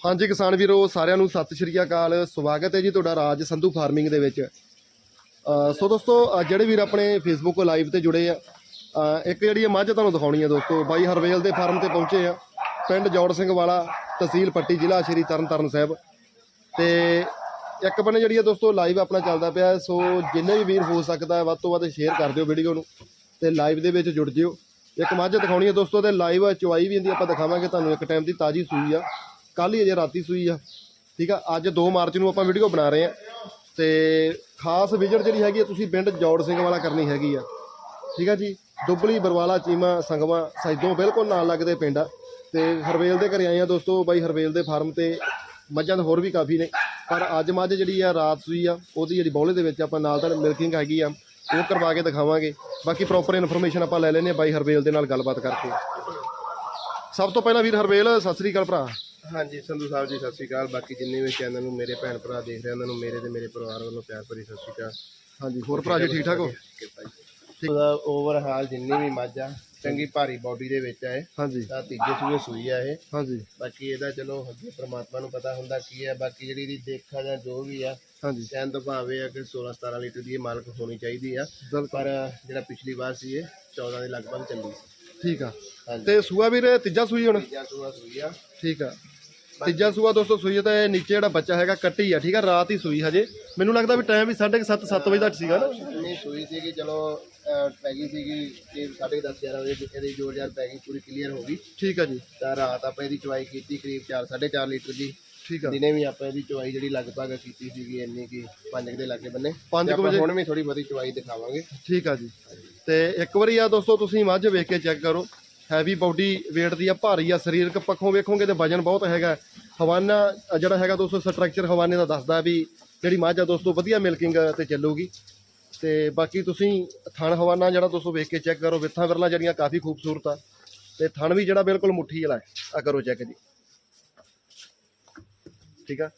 ਹਾਂਜੀ ਕਿਸਾਨ ਵੀਰੋ, ਸਾਰਿਆਂ ਨੂੰ ਸਤਿ ਸ਼੍ਰੀ ਅਕਾਲ। ਸਵਾਗਤ ਹੈ ਜੀ ਤੁਹਾਡਾ ਰਾਜ ਸੰਧੂ ਫਾਰਮਿੰਗ ਦੇ ਵਿੱਚ। ਸੋ ਦੋਸਤੋ ਜਿਹੜੇ ਵੀਰ ਆਪਣੇ ਫੇਸਬੁੱਕ ਲਾਈਵ ਤੇ ਜੁੜੇ ਆ ਇੱਕ ਜਿਹੜੀ ਇਹ ਮੱਝ ਤੁਹਾਨੂੰ ਦਿਖਾਉਣੀ ਆ ਦੋਸਤੋ, ਬਾਈ ਹਰਵੇਲ ਦੇ ਫਾਰਮ ਤੇ ਪਹੁੰਚੇ ਆ, ਪਿੰਡ ਜੋੜ ਸਿੰਘ ਵਾਲਾ, ਤਹਿਸੀਲ ਪੱਟੀ ਜ਼ਿਲ੍ਹਾ ਸ਼੍ਰੀ ਤਰਨਤਾਰਨ ਸਾਹਿਬ। ਤੇ ਇੱਕ ਬੰਨੇ ਜਿਹੜੀ ਆ ਦੋਸਤੋ ਲਾਈਵ ਆਪਣਾ ਚੱਲਦਾ ਪਿਆ, ਸੋ ਜਿੰਨੇ ਵੀ ਵੀਰ ਹੋ ਸਕਦਾ, ਵੱਧ ਤੋਂ ਵੱਧ ਸ਼ੇਅਰ ਕਰ ਦਿਓ ਵੀਡੀਓ ਨੂੰ, ਤੇ ਲਾਈਵ ਦੇ ਵਿੱਚ ਜੁੜ ਜਿਓ। ਇੱਕ ਮੱਝ ਦਿਖਾਉਣੀ ਹੈ ਦੋਸਤੋ, ਤੇ ਲਾਈਵ ਚੁਆਈ ਵੀ ਹੁੰਦੀ ਆਪਾਂ ਦਿਖਾਵਾਂਗੇ, ਤੁਹਾਨੂੰ ਇੱਕ ਟਾਈਮ ਦੀ ਤਾਜ਼ੀ ਸੂਈ ਆ। ਕੱਲ ਹੀ ਅਜੇ ਰਾਤੀ ਸੂਈ ਆ। ਠੀਕ ਆ, ਅੱਜ 2 ਮਾਰਚ ਨੂੰ ਆਪਾਂ ਵੀਡੀਓ ਬਣਾ ਰਹੇ ਆ। ਤੇ ਖਾਸ ਵਿਜ਼ਿਟ ਜਿਹੜੀ ਹੈਗੀ ਆ, ਤੁਸੀਂ ਪਿੰਡ ਜੋੜ ਸਿੰਘ ਵਾਲਾ ਕਰਨੀ ਹੈਗੀ ਆ। ਠੀਕ ਆ ਜੀ, ਦੁੱਬਲੀ, ਬਰਵਾਲਾ, ਚੀਮਾ, ਸੰਗਵਾ ਸੈਦੋਂ ਬਿਲਕੁਲ ਨਾਲ ਲੱਗਦੇ ਪਿੰਡ ਆ। ਤੇ ਹਰਵੇਲ ਦੇ ਘਰੇ ਆਏ ਆ ਦੋਸਤੋ, ਬਾਈ ਹਰਵੇਲ ਦੇ ਫਾਰਮ ਤੇ ਮੱਝਾਂ ਤਾਂ ਹੋਰ ਵੀ ਕਾਫੀ ਨੇ। ਪਰ ਅੱਜ ਮੱਝ ਜਿਹੜੀ ਆ, ਰਾਤ ਸੂਈ ਆ, ਉਹਦੀ ਜਿਹੜੀ ਬੌਲੇ ਦੇ ਵਿੱਚ ਆਪਾਂ ਨਾਲ ਤਾਂ ਮਿਲਕਿੰਗ ਹੈਗੀ ਆ, ਉਹ ਕਰਵਾ ਕੇ ਦਿਖਾਵਾਂਗੇ। ਬਾਕੀ ਪ੍ਰੋਪਰ ਇਨਫੋਰਮੇਸ਼ਨ ਆਪਾਂ ਲੈ ਲੈਨੇ ਆ, ਬਾਈ ਹਰਵੇਲ ਦੇ ਨਾਲ ਗੱਲਬਾਤ ਕਰਕੇ। ਸਭ ਤੋਂ ਪਹਿਲਾਂ ਵੀਰ ਹਰਵੇਲ, ਸਤਿ ਸ੍ਰੀ ਅਕਾਲ ਭਰਾ। ਹਾਂਜੀ ਸੰਧੂ ਸਾਹਿਬ ਜੀ ਸਤਿ ਸ਼੍ਰੀ ਅਕਾਲ। ਬਾਕੀ ਜਿੰਨੇ ਵੀ ਚੈਨਲ ਨੂੰ ਮੇਰੇ ਭੈਣ ਭਰਾ ਦੇਖ ਰਹੇ ਉਹਨਾਂ ਨੂੰ ਮੇਰੇ ਤੇ ਮੇਰੇ ਪਰਿਵਾਰ ਵੱਲੋਂ ਪਿਆਰ ਭਰੀ ਸਤਿ ਸ਼੍ਰੀ ਅਕਾਲ। ਹਾਂਜੀ ਹੋਰ ਭਰਾ ਜੀ ਠੀਕ ਠਾਕ ਹੋ? ਉਹਦਾ ਓਵਰ ਹਾਲ ਜਿੰਨੀ ਵੀ ਮੱਝ ਆ ਚੰਗੀ ਭਾਰੀ ਬਾਡੀ ਦੇ ਵਿੱਚ ਆ ਇਹ। ਹਾਂਜੀ। ਤਾਂ ਤੀਜੇ ਸੂਏ ਸੂਈ ਆ ਇਹ। ਹਾਂਜੀ। ਬਾਕੀ ਇਹਦਾ ਚਲੋ ਅੱਗੇ ਪ੍ਰਮਾਤਮਾ ਨੂੰ ਪਤਾ ਹੁੰਦਾ ਕੀ ਹੈ ਬਾਕੀ ਜਿਹੜੀ ਇਹਦੀ ਦੇਖਾ ਜਾਂ ਜੋ ਵੀ ਆ ਹਾਂਜੀ। ਕਹਿਣ ਤੋਂ ਭਾਵੇਂ ਆ ਕਿ 16 17 ਲੀਟਰ ਦੀ ਇਹ ਮਾਲਕ ਹੋਣੀ ਚਾਹੀਦੀ ਆ। ਪਰ ਜਿਹੜਾ ਪਿਛਲੀ ਵਾਰ ਸੀ ਇਹ 14 ਦੇ ਲਗਭਗ ਚੱਲੀ ਸੀ। ਠੀਕ ਆ। ਤੇ ਸੂਆ ਵੀਰ ਤੀਜਾ ਸੂਈ ਹੁਣ? ਤੀਜਾ ਸੂਆ ਸੂਈ ਆ। ਠੀਕ ਆ। ਤੀਜਾ ਸੂਆ ਦੋਸਤੋ ਸੂਈ ਤਾਂ ਇਹ ਨੀਚੇ ਜਿਹੜਾ ਬੱਚਾ ਹੈਗਾ ਕੱਟੀ ਆ ਠੀਕ ਆ? ਰਾਤ ਹੀ ਸੂਈ ਹਜੇ। ਮੈਨੂੰ ਲੱਗਦਾ ਵੀ ਟਾਈਮ ਵੀ 7:30 7 ਵਜੇ ਦਾ ਸੀਗਾ ਨਾ। ਨਹੀਂ ਸੂਈ ਸੀਗੀ ਚਲੋ ਅਹ, ਪੈ ਗਈ ਸੀਗੀ ਕਿ 10:30 11 ਵਜੇ ਇਹਦੀ ਜੋੜ ਜਾਰ ਪੈ ਗਈ ਪੂਰੀ ਕਲੀਅਰ ਹੋ ਗਈ। ਠੀਕ ਆ ਜੀ। ਤਾਂ ਰਾਤ ਆਪਾਂ ਇਹਦੀ ਚਵਾਈ ਕੀਤੀ ਕਰੀਬ 4 4.5 ਲੀਟਰ ਦੀ। ਠੀਕ ਆ। ਦਿਨੇ ਵੀ ਆਪਾਂ ਇਹਦੀ ਚਵਾਈ ਜਿਹੜੀ ਲਗਭਗ ਕੀਤੀ ਸੀਗੀ ਇੰਨੀ ਕੀ 5 ਦੇ ਲਾਗੇ ਬੰਨੇ। ਪੰਜ ਤੇ ਕੁ ਆਪਾਂ ਵਜੇ। ਹੁਣ ਵੀ ਥੋੜੀ ਬਹੁਤੀ ਚਵਾਈ ਦਿਖਾਵਾਂਗੇ। ਠੀਕ ਆ ਜੀ। ਤੇ ਇੱਕ ਵਾਰੀ ਆ ਦੋਸਤੋ ਤੁਸੀਂ ਮੱਝ ਵੇਖ ਕੇ ਚੈੱਕ ਕਰੋ। ਹੈਵੀ ਬਾਡੀ weight ਦੀ ਆ ਭਾਰੀ ਆ ਸਰੀਰਕ ਪੱਖੋਂ ਵੇਖੋਗੇ ਤੇ ਵਜਨ ਬਹੁਤ ਹੈਗਾ। ਹਵਾਨਾ ਜਿਹੜਾ ਹੈਗਾ ਦੋਸਤੋ ਸਟਰਕਚਰ ਹਵਾਨੇ ਦਾ ਦੱਸਦਾ ਵੀ ਜਿਹੜੀ ਮੱਝ ਆ ਦੋਸਤੋ ਵਧੀਆ ਮਿਲਕਿੰਗ ਤੇ ਚੱਲੂਗੀ। ਤੇ ਬਾਕੀ ਤੁਸੀਂ ਥਣ ਹਵਾਨਾ ਜਿਹੜਾ ਦੋਸਤੋ ਵੇਖ ਕੇ ਚੈੱਕ ਕਰੋ ਵਿੱਥਾਂ ਵਿਰਲਾ ਜਿਹੜੀਆਂ ਕਾਫੀ ਖੂਬਸੂਰਤ ਆ। ਤੇ ਥਣ ਵੀ ਜਿਹੜਾ ਬਿਲਕੁਲ ਮੁੱਠੀ ਵਾਲਾ ਹੈ ਆ ਕਰੋ ਚੈੱਕ ਜੀ। ਠੀਕ ਆ?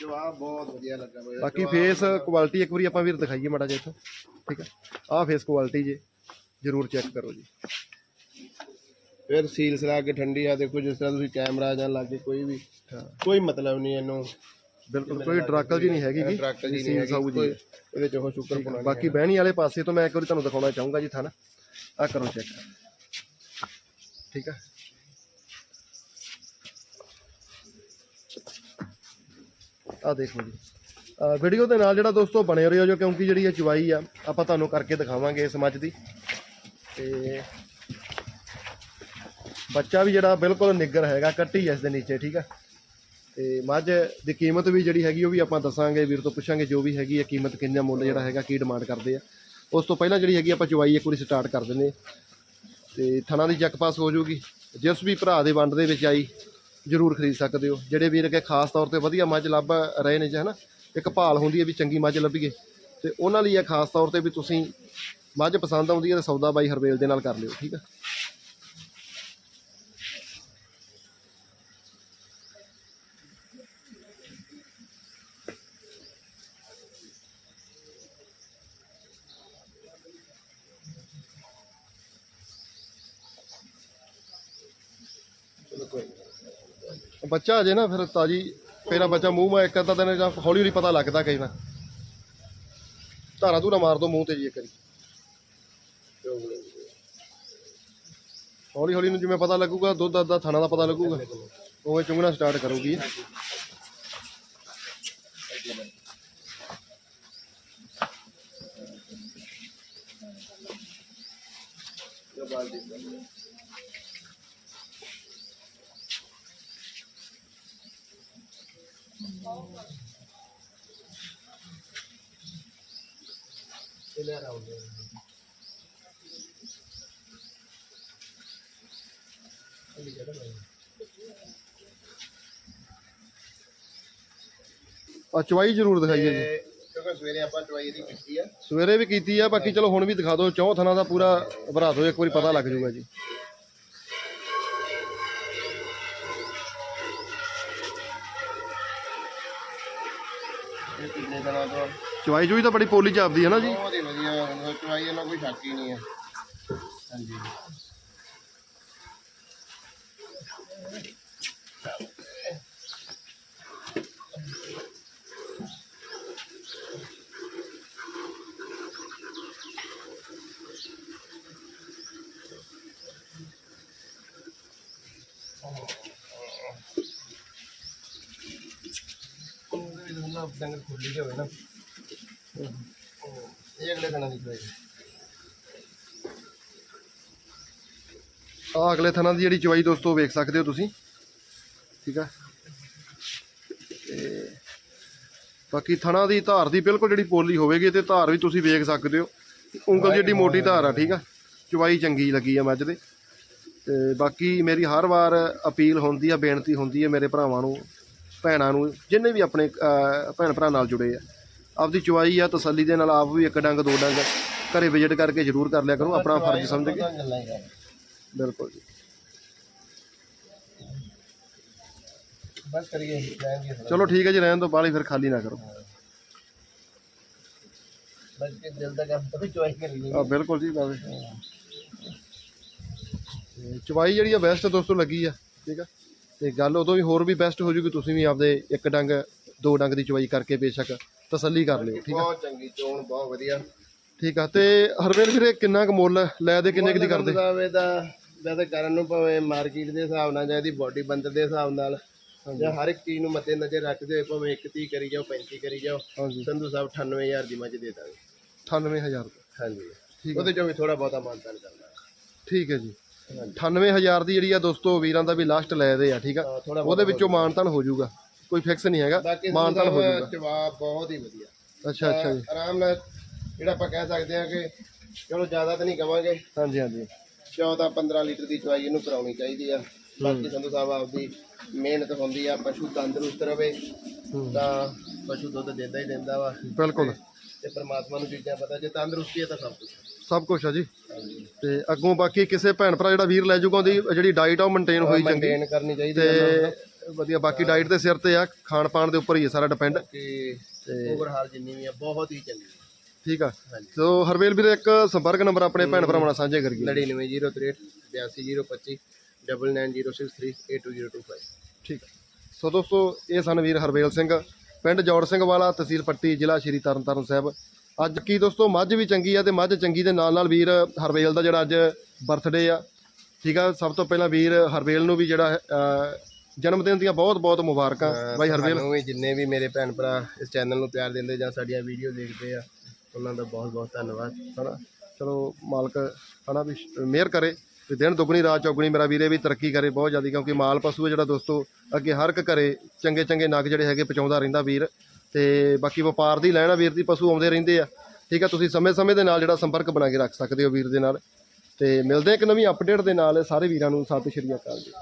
ਜਵਾਬ ਬਹੁਤ ਵਧੀਆ ਲੱਗਾ ਬਾਕੀ ਫੇਸ ਕੁਆਲਿਟੀ ਇੱਕ ਵਾਰੀ ਆਪਾਂ ਵੀਰ ਦਿਖਾਈਏ ਮਾੜਾ ਜਿਹਾ ਇੱਥੋਂ। ਠੀਕ ਆ? ਆਹ ਫੇਸ ਕੁਆਲਿਟੀ ਜੇ। ਜਰੂਰ ਚੈੱਕ ਕਰੋ ਜੀ। ਫਿਰ ਸੀਲ ਸਲਾ ਕੇ ਠੰਡੀ ਆ ਦੇਖੋ ਜਿਸ ਤਰ੍ਹਾਂ ਤੁਸੀਂ ਕੈਮਰਾ ਜਾਂ ਲਾਗੇ ਕੋਈ ਵੀ ਕੋਈ ਮਤਲਬ ਨਹੀਂ ਇਹਨੂੰ। ਬਿਲਕੁਲ ਕੋਈ ਡਰਾਕਲ ਜੀ ਨਹੀਂ ਹੈਗੀ ਜੀ। ਸੀਲ ਨਹੀਂ ਸਾਊ ਹੈਗੀ ਜੀ। ਇਹਦੇ ਚ ਉਹ ਸ਼ੁਕਰ। ਪੁਣਾ ਬਾਕੀ ਬਹਿਣੀ ਵਾਲੇ ਪਾਸੇ ਤੋਂ ਮੈਂ ਇੱਕ ਵਾਰੀ ਤੁਹਾਨੂੰ ਦਿਖਾਉਣਾ ਚਾਹੂੰਗਾ ਜੀ ਥਾਣਾ। ਆ ਕਰੋ ਚੈੱਕ ਠੀਕ ਆ? ਆ ਦੇਖੋ ਜੀ। ਵੀਡੀਓ ਦੇ ਨਾਲ ਜਿਹੜਾ ਦੋਸਤੋ ਬਣੇ ਰਹੋ ਜੋ ਕਿਉਂਕਿ ਜਿਹੜੀ ਇਹ ਚਵਾਈ ਆ ਆਪਾਂ ਤੁਹਾਨੂੰ ਕਰਕੇ ਦਿਖਾਵਾਂਗੇ ਇਸ ਮੱਝ ਦੀ। ਤੇ ਬੱਚਾ ਵੀ ਜਿਹੜਾ ਬਿਲਕੁਲ ਨਿੱਗਰ ਹੈਗਾ, ਕੱਟੀ ਇਸ ਦੇ ਨੀਚੇ, ਠੀਕ ਹੈ ਤੇ ਮੱਝ ਦੀ ਕੀਮਤ ਵੀ ਜਿਹੜੀ ਹੈਗੀ, ਉਹ ਵੀ ਆਪਾਂ ਦੱਸਾਂਗੇ, ਵੀਰ ਤੋਂ ਪੁੱਛਾਂਗੇ ਜੋ ਵੀ ਹੈਗੀ ਹੈ ਕੀਮਤ ਕਿੰਨਾ ਮੁੱਲ ਜਿਹੜਾ ਹੈਗਾ, ਕੀ ਡਿਮਾਂਡ ਕਰਦੇ ਆ ਉਸ ਤੋਂ ਪਹਿਲਾਂ ਜਿਹੜੀ ਹੈਗੀ ਆਪਾਂ ਚਵਾਈ ਇੱਕ ਵਾਰੀ ਸਟਾਰਟ ਕਰ ਦਿੰਦੇ ਹਾਂ। ਤੇ ਥਣਾ ਦੀ ਚੈੱਕ ਪਾਸ ਹੋ ਜਾਊਗੀ। ਜਿਸ ਵੀ ਭਰਾ ਦੇ ਵੰਡ ਦੇ ਵਿੱਚ ਆਈ, ਜਰੂਰ ਖਰੀਦ ਸਕਦੇ ਹੋ। ਜਿਹੜੇ ਵੀਰ ਕੇ ਖਾਸ ਤੌਰ ਤੇ ਵਧੀਆ ਮੱਝ ਲੱਭ ਰਹੇ ਨੇ ਜੀ, ਹਨਾ। ਇੱਕ ਭਾਲ ਹੁੰਦੀ ਹੈ ਵੀ ਚੰਗੀ ਮੱਝ ਲੱਭੀਏ। ਤੇ ਉਹਨਾਂ ਲਈ ਇਹ ਖਾਸ ਤੌਰ ਤੇ ਵੀ ਤੁਸੀਂ ਮੱਝ ਪਸੰਦ ਆਉਂਦੀ ਹੈ ਤਾਂ ਸੌਦਾ ਬਾਈ ਹਰਵੇਲ ਦੇ ਨਾਲ ਕਰ ਲਿਓ, ਠੀਕ ਆ? ਬੱਚਾ ਅਜੇ ਨਾ ਫਿਰ ਤਾਜੀ ਪਹਿਲਾ ਬੱਚਾ ਮੂੰਹ ਮੈਂ ਇੱਕ ਅੱਧਾ ਦਿਨ ਜਾਂ ਹੌਲੀ ਹੌਲੀ ਪਤਾ ਲੱਗਦਾ ਕਈ ਨਾ ਧਾਰਾ ਧੂਰਾ ਮਾਰ ਦੋ ਮੂੰਹ ਤੇ ਜੀ ਇੱਕ ਵਾਰੀ। ਹੌਲੀ ਹੌਲੀ ਨੂੰ ਜਿਵੇਂ ਪਤਾ ਲੱਗੂਗਾ, ਦੁੱਧ ਦਾ ਥਾਣਾ ਦਾ ਪਤਾ ਲੱਗੂਗਾ। ਉਵੇਂ ਚੁੰਗਣਾ ਸਟਾਰਟ ਕਰੂਗੀ। ਇਹ ਲੈ ਆਉਂਦੇ ਆ ਚਵਾਈ ਜ਼ਰੂਰ ਦਿਖਾਈਏ ਜੀ। ਕਿਉਂਕਿ ਸਵੇਰੇ ਆਪਾਂ ਚਵਾਈ ਦੀ ਕੀਤੀ ਆ। ਸਵੇਰੇ ਵੀ ਕੀਤੀ ਆ ਬਾਕੀ ਚਲੋ ਹੁਣ ਵੀ ਦਿਖਾ ਦਿਓ ਚੌਂ ਥਾਣਾ ਦਾ ਪੂਰਾ ਭਰਾ ਦਿਓ ਇੱਕ ਵਾਰੀ ਪਤਾ ਲੱਗ ਜਾਊਗਾ ਜੀ। ਇਹ ਕਿੰਨੇ ਦਿਨਾਂ ਤੋਂ? ਚਵਾਈ ਜੂਈ ਤਾਂ ਬੜੀ ਪੋਲੀ ਜਾਪਦੀ ਹੈ ਨਾ ਜੀ। ਬਹੁਤ ਹੀ ਵਧੀਆ ਚਵਾਈ ਇਹਨਾਂ ਕੋਈ ਸ਼ੱਕ ਹੀ ਨਹੀਂ ਹੈ ਹਾਂਜੀ। ਡੰਗਰ ਖੁੱਲੀ ਹੋਵੇ ਨਾ ਇਹ ਅਗਲੇ ਦਿਨਾਂ ਦੀ ਚਵਾਈ ਆ ਅਗਲੇ ਥਣਾ ਦੀ ਜਿਹੜੀ ਚਵਾਈ ਦੋਸਤੋ ਵੇਖ ਸਕਦੇ ਹੋ ਤੁਸੀਂ। ਠੀਕ ਆ। ਤੇ ਬਾਕੀ ਥਣਾ ਦੀ ਧਾਰ ਦੀ ਬਿਲਕੁਲ ਜਿਹੜੀ ਪੋਲੀ ਹੋਵੇਗੀ ਤੇ ਧਾਰ ਵੀ ਤੁਸੀਂ ਵੇਖ ਸਕਦੇ ਹੋ। ਉਂਗਲ ਜਿਹੜੀ ਮੋਟੀ ਧਾਰ ਆ, ਠੀਕ ਆ। ਚਵਾਈ ਚੰਗੀ ਲੱਗੀ ਆ ਮੱਝ ਦੇ। ਤੇ ਬਾਕੀ ਮੇਰੀ ਹਰ ਵਾਰ ਅਪੀਲ ਹੁੰਦੀ ਆ, ਬੇਨਤੀ ਹੁੰਦੀ ਹੈ ਮੇਰੇ ਭਰਾਵਾਂ ਨੂੰ, ਭੈਣਾਂ ਨੂੰ, ਜਿੰਨੇ ਵੀ ਆਪਣੇ ਭੈਣ ਭਰਾ ਨਾਲ ਜੁੜੇ ਆ। ਆਪਦੀ ਚਵਾਈ ਆ, ਤਸੱਲੀ ਦੇ ਨਾਲ ਆਪ ਵੀ ਇੱਕ ਡੰਗ, ਦੋ ਡੰਗ ਘਰੇ ਵਿਜ਼ਿਟ ਕਰਕੇ ਜ਼ਰੂਰ ਕਰ ਲਿਆ ਕਰੋ, ਆਪਣਾ ਫਰਜ਼ ਸਮਝ ਕੇ। ਬਿਲਕੁਲ ਜੀ। ਬਸ ਕਰੀਏ ਜਾਏਂਗੇ ਚਲੋ ਠੀਕ ਹੈ ਜੀ ਰਹਿਣ ਤੋਂ ਬਾਹਲੀ ਫਿਰ ਖਾਲੀ ਨਾ ਕਰੋ। ਬਸ ਕੇ ਦਿਲ ਦਾ ਕੰਮ ਤਾਂ ਚਵਾਈ ਕਰੀਏ ਆ ਬਿਲਕੁਲ ਜੀ ਬਾਵੇ ਤੇ ਚਵਾਈ ਜਿਹੜੀ ਆ ਬੈਸਟ ਦੋਸਤੋ ਲੱਗੀ ਆ ਠੀਕ ਆ? ਤੇ ਗੱਲ ਉਦੋਂ ਵੀ ਹੋਰ ਵੀ ਬੈਸਟ ਹੋ ਜੂਗੀ ਤੁਸੀਂ ਵੀ ਆਪਦੇ ਇੱਕ ਡੰਗ ਦੋ ਡੰਗ ਦੀ ਚਵਾਈ ਕਰਕੇ ਬੇਸ਼ੱਕ ਤਸੱਲੀ ਕਰ ਲਿਓ ਠੀਕ ਆ? ਬਹੁਤ ਚੰਗੀ ਚੋਣ ਬਹੁਤ ਵਧੀਆ। ਠੀਕ ਆ ਤੇ ਹਰਵੇਲ ਵੀਰੇ ਕਿੰਨਾ ਕੁ ਮੁੱਲ ਲੈ ਦੇ ਕਿੰਨੇ ਕੁ ਦੀ ਕਰਦੇ? ਦਾਵੇ ਦਾ ਵੈਸੇ ਕਰਨ ਨੂੰ ਭਾਵੇਂ ਮਾਰਕੀਟ ਦੇ ਹਿਸਾਬ ਨਾਲ ਜਾਂ ਇਹਦੀ ਬਾਡੀ ਬੰਦਰ ਦੇ ਹਿਸਾਬ ਨਾਲ ਜਾਂ ਹਰ ਇੱਕ ਚੀਜ਼ ਨੂੰ ਮੱਦੇ ਨਜ਼ਰ ਰੱਖਦੇ ਹੋਏ ਭਾਵੇਂ 31 ਕਰੀ ਜਾਓ 35 ਕਰੀ ਜਾਓ ਹਾਂਜੀ। ਸੰਧੂ ਸਾਹਿਬ 98000 ਦੀ ਮੱਝ ਦੇ ਦਾਂਗੇ। 98000 ਰੁਪਏ। ਹਾਂਜੀ। ਠੀਕ ਉਹਦੇ ਚੋਂ ਵੀ ਥੋੜਾ ਬਹੁਤਾ ਮਾਨਤਾਨ ਕਰਨਾ ਠੀਕ ਹੈ ਜੀ। ਹਾਂਜੀ। 98000 ਦੀ ਜਿਹੜੀ ਆ ਦੋਸਤੋ ਵੀਰਾਂ ਦਾ ਵੀ ਲਾਸਟ ਲੈ ਦੇ ਆ ਠੀਕ ਆ? ਹਾਂ, ਉਹਦੇ ਵਿੱਚੋਂ ਮਾਨਤਾਨ ਹੋ ਜਾਊਗਾ। ਕੋਈ ਫਿਕਸ ਨਹੀਂ ਹੈਗਾ। ਬਾਕੀ ਮਾਨਤਾਨ ਹੋ ਜਾਊਗਾ। ਜਵਾਬ ਬਹੁਤ ਹੀ ਵਧੀਆ। ਅੱਛਾ ਅੱਛਾ ਜੀ। ਆਰਾਮ ਨਾਲ ਜਿਹੜਾ ਆਪਾਂ ਕਹਿ ਸਕਦੇ ਹਾਂ ਕਿ ਚਲੋ ਜ਼ਿਆਦਾ ਤਾਂ ਨਹੀਂ ਕਵਾਂਗੇ। ਹਾਂਜੀ ਹਾਂਜੀ। 14 15 ਲੀਟਰ ਦੀ ਚਵਾਈ ਇਹਨੂੰ ਕਰਾਉਣੀ ਚਾਹੀਦੀ ਆ। ਬਾਕੀ ਸੰਧੂ ਸਾਹਿਬ ਆਪਦੀ ਮਿਹਨਤ ਹੁੰਦੀ ਆ ਪਸ਼ੂ ਤੰਦਰੁਸਤ ਰਵੇ। ਤਾਂ ਪਸ਼ੂ ਦੁੱਧ ਦਿੰਦਾ ਹੀ ਦਿੰਦਾ ਵਾ। ਬਿਲਕੁਲ। ਤੇ ਪ੍ਰਮਾਤਮਾ ਨੂੰ ਚੀਜ਼ਾਂ ਪਤਾ ਜੇ ਤੰਦਰੁਸਤੀ ਹੈ ਤਾਂ ਸਭ ਕੁਝ ਸਭ ਕੁਝ ਆ ਜੀ। ਤੇ ਅੱਗੋਂ ਬਾਕੀ ਕਿਸੇ ਭੈਣ ਭਰਾ ਜਿਹੜਾ ਵੀਰ ਲੈ ਜਾਊਗਾ ਉਹਦੀ ਜਿਹੜੀ ਡਾਈਟ ਆ ਉਹ ਮੇਨਟੇਨ ਹੋਈ ਚੰਗੀ। ਮੇਨਟੇਨ ਕਰਨੀ ਚਾਹੀਦੀ ਤੇ ਵਧੀਆ ਬਾਕੀ ਡਾਈਟ ਦੇ ਸਿਰ ਤੇ ਆ ਖਾਣ ਪਾਣ ਦੇ ਉੱਪਰ ਹੀ ਸਾਰਾ ਡਿਪੈਂਡ ਕਿ ਓਵਰਹਾਲ ਜਿੰਨੀ ਵੀ ਆ ਬਹੁਤ ਹੀ ਚੰਗੀ ਠੀਕ ਆ। ਸੋ ਹਰਵੇਲ ਵੀਰ ਇੱਕ ਸੰਪਰਕ ਨੰਬਰ ਆਪਣੇ ਭੈਣ ਭਰਾਵਾਂ ਨਾਲ ਸਾਂਝੇ ਕਰੀਏ 99063 82025 9906382025 ਠੀਕ ਸੋ ਦੋਸਤੋ ਇਹ ਸਨ ਵੀਰ ਹਰਵੇਲ ਸਿੰਘ। ਪਿੰਡ ਜੋੜ ਸਿੰਘ ਵਾਲਾ ਤਹਿਸੀਲ ਪੱਟੀ ਜ਼ਿਲ੍ਹਾ ਸ਼੍ਰੀ ਤਰਨਤਾਰਨ ਸਾਹਿਬ। ਅੱਜ ਕੀ ਦੋਸਤੋ ਮੱਝ ਵੀ ਚੰਗੀ ਆ ਤੇ ਮੱਝ ਚੰਗੀ ਦੇ ਨਾਲ ਨਾਲ ਵੀਰ ਹਰਵੇਲ ਦਾ ਜਿਹੜਾ ਅੱਜ ਬਰਥਡੇ ਆ। ਠੀਕ ਆ ਸਭ ਤੋਂ ਪਹਿਲਾਂ ਵੀਰ ਹਰਵੇਲ ਨੂੰ ਵੀ ਜਿਹੜਾ ਜਨਮ ਦਿਨ ਦੀਆਂ ਬਹੁਤ ਬਹੁਤ ਮੁਬਾਰਕਾਂ ਬਾਈ ਹਰਵੇਲ। ਵੀ ਜਿੰਨੇ ਵੀ ਮੇਰੇ ਭੈਣ ਭਰਾ ਇਸ ਚੈਨਲ ਨੂੰ ਪਿਆਰ ਦਿੰਦੇ ਜਾਂ ਸਾਡੀਆਂ ਵੀਡੀਓ ਦੇਖਦੇ ਆ ਉਹਨਾਂ ਦਾ ਬਹੁਤ ਬਹੁਤ ਧੰਨਵਾਦ, ਹਨਾ? ਚਲੋ ਮਾਲਕ, ਹਨਾ ਵੀ ਮਿਹਰ ਕਰੇ ਤੇ ਦਿਨ ਦੁੱਗਣੀ, ਰਾਤ ਚੌਗਣੀ ਮੇਰਾ ਵੀਰੇ ਵੀ ਤਰੱਕੀ ਕਰੇ ਬਹੁਤ ਜ਼ਿਆਦਾ, ਕਿਉਂਕਿ ਮਾਲ ਪਸ਼ੂ ਹੈ ਜਿਹੜਾ ਦੋਸਤੋ, ਅੱਗੇ ਹਰ ਇੱਕ ਘਰੇ ਚੰਗੇ ਚੰਗੇ ਨਗ ਜਿਹੜੇ ਹੈਗੇ ਪਹੁੰਚਾਉਂਦਾ ਰਹਿੰਦਾ ਵੀਰ ਤੇ ਬਾਕੀ ਵਪਾਰ ਦੀ ਲੈਣਾ ਵੀਰ ਦੀ ਪਸ਼ੂ ਆਉਂਦੇ ਰਹਿੰਦੇ ਆ, ਠੀਕ ਆ? ਤੁਸੀਂ ਸਮੇਂ-ਸਮੇਂ ਦੇ ਨਾਲ ਜਿਹੜਾ ਸੰਪਰਕ ਬਣਾ ਕੇ ਰੱਖ ਸਕਦੇ ਹੋ ਵੀਰ ਦੇ ਨਾਲ ਤੇ ਮਿਲਦੇ ਇੱਕ ਨਵੀਂ ਅਪਡੇਟ ਦੇ ਨਾਲ ਸਾਰੇ ਵੀਰਾਂ ਨੂੰ, ਸਤਿ ਸ਼੍ਰੀ ਅਕਾਲ ਜੀ।